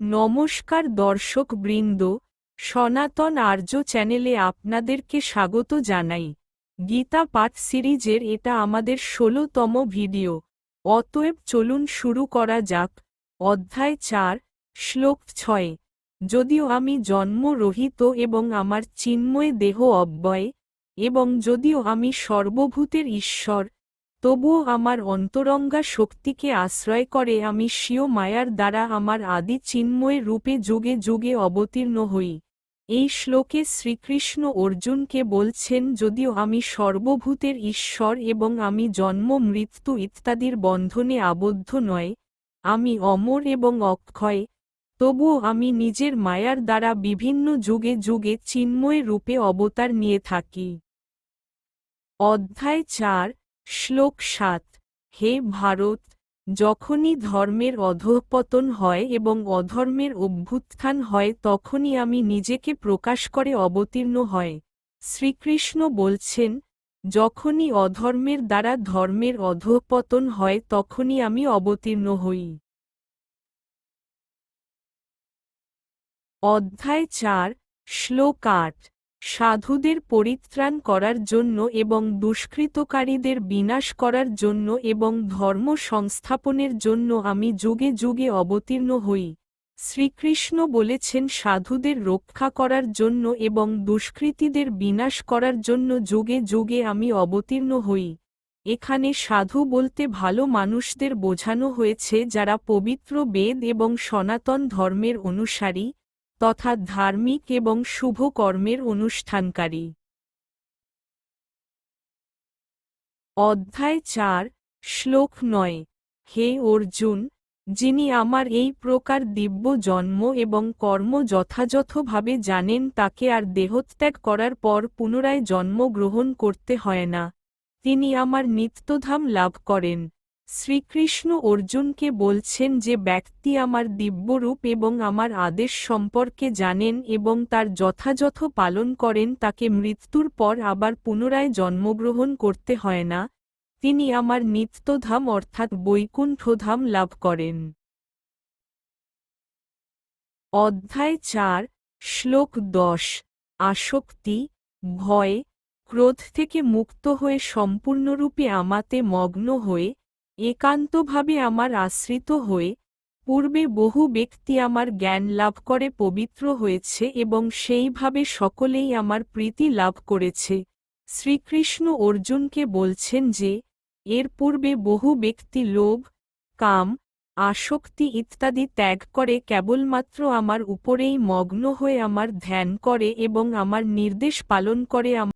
নমস্কার দর্শক বৃন্দ, সনাতন আর্য চ্যানেলে আপনাদেরকে স্বাগত জানাই। গীতা পাঠ সিরিজের এটা আমাদের ষোলোতম ভিডিও। অতএব চলুন শুরু করা যাক। অধ্যায় চার, শ্লোক ছয়। যদিও আমি জন্মরহিত এবং আমার চিন্ময় দেহ অব্যয়, এবং যদিও আমি সর্বভূতের ঈশ্বর তবুও আমার অন্তরঙ্গা শক্তিকে আশ্রয় করে আমি স্বীয় মায়ার দ্বারা আমার আদি চিন্ময় রূপে যুগে যুগে অবতীর্ণ হই। এই শ্লোকে শ্রীকৃষ্ণ অর্জুনকে বলছেন, যদিও আমি সর্বভূতের ঈশ্বর এবং আমি জন্ম, মৃত্যু ইত্যাদির বন্ধনে আবদ্ধ নয়, আমি অমর এবং অক্ষয়, তবুও আমি নিজের মায়ার দ্বারা বিভিন্ন যুগে যুগে চিন্ময় রূপে অবতার নিয়ে থাকি। অধ্যায় চার শ্লোক সাত, হে ভারত, যখনই ধর্মের অধঃপতন হয় এবং অধর্মের অভ্যুত্থান হয় তখনই আমি নিজেকে প্রকাশ করে অবতীর্ণ হয়। শ্রীকৃষ্ণ বলছেন, যখনই অধর্মের দ্বারা ধর্মের অধঃপতন হয় তখনই আমি অবতীর্ণ হই। অধ্যায় চার, শ্লোক আট। সাধুদের পরিত্রাণ করার জন্য এবং দুষ্কৃতকারীদের বিনাশ করার জন্য এবং ধর্ম সংস্থাপনের জন্য আমি যুগে যুগে অবতীর্ণ হই। শ্রীকৃষ্ণ বলেছেন সাধুদের রক্ষা করার জন্য এবং দুষ্কৃতীদের বিনাশ করার জন্য যুগে যুগে আমি অবতীর্ণ হই। এখানে সাধু বলতে ভালো মানুষদের বোঝানো হয়েছে যারা পবিত্র বেদ এবং সনাতন ধর্মের অনুসারী তথা ধার্মিক এবং শুভ কর্মের অনুষ্ঠানকারী। অধ্যায় চার, শ্লোক নয়, হে অর্জুন, যিনি আমার এই প্রকার দিব্য জন্ম এবং কর্ম যথাযথভাবে জানেন তাকে আর দেহত্যাগ করার পর পুনরায় জন্ম গ্রহণ করতে হয় না, তিনি আমার নিত্যধাম লাভ করেন। শ্রীকৃষ্ণ অর্জুনকে বলছেন যে ব্যক্তি আমার দিব্যরূপ এবং আমার আদেশ সম্পর্কে জানেন এবং তার যথাযথ পালন করেন, তাকে মৃত্যুর পর আবার পুনরায় জন্মগ্রহণ করতে হয় না। তিনি আমার নিত্যধাম অর্থাৎ বৈকুণ্ঠধাম লাভ করেন। অধ্যায় চার, শ্লোক দশ, আসক্তি, ভয়, ক্রোধ থেকে মুক্ত হয়ে সম্পূর্ণরূপে আমাতে মগ্ন হয়ে একান্তভাবে আমার আশ্রিত হয়ে, পূর্বে বহু ব্যক্তি আমার জ্ঞান লাভ করে পবিত্র হয়েছে এবং সেইভাবে সকলেই আমার প্রীতি লাভ করেছে। শ্রীকৃষ্ণ অর্জুনকে বলছেন যে, এর পূর্বে বহু ব্যক্তি লোভ, কাম, আসক্তি ইত্যাদি ত্যাগ করে কেবলমাত্র আমার উপরেই মগ্ন হয়ে আমার ধ্যান করে এবং আমার নির্দেশ পালন করে